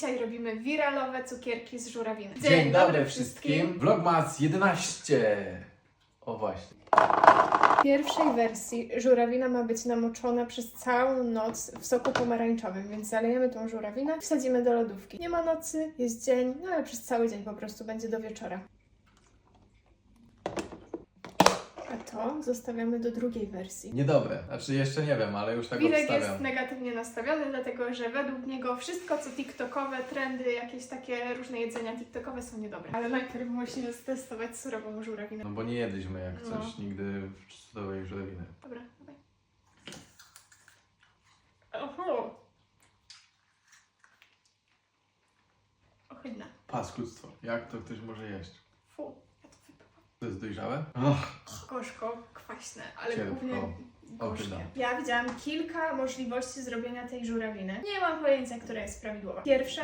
Dzisiaj robimy wiralowe cukierki z żurawiny. Dzień, dobry wszystkim. Vlogmas 11. O właśnie. W pierwszej wersji żurawina ma być namoczona przez całą noc w soku pomarańczowym, więc zalejemy tą żurawinę, wsadzimy do lodówki. Nie ma nocy, jest dzień, no ale przez cały dzień po prostu będzie do wieczora. To zostawiamy do drugiej wersji. Niedobre. Znaczy jeszcze nie wiem, ale już tak Wirek obstawiam. jest negatywnie nastawiony, dlatego że według niego wszystko, co TikTokowe, trendy, jakieś takie różne jedzenia TikTokowe są niedobre. Ale najpierw musimy stestować surową żurawinę. No bo nie jedliśmy jak No. coś nigdy w cudowej żurawiny. Dobra, dawaj. Oho! Ohydne. Paskudztwo. Jak to ktoś może jeść? Fu, ja to wypływam. To jest dojrzałe? Och, Gorzko, kwaśne, ale Cierpko. głównie gorzkie. Ja widziałam kilka możliwości zrobienia tej żurawiny. Nie mam pojęcia, która jest prawidłowa. Pierwsza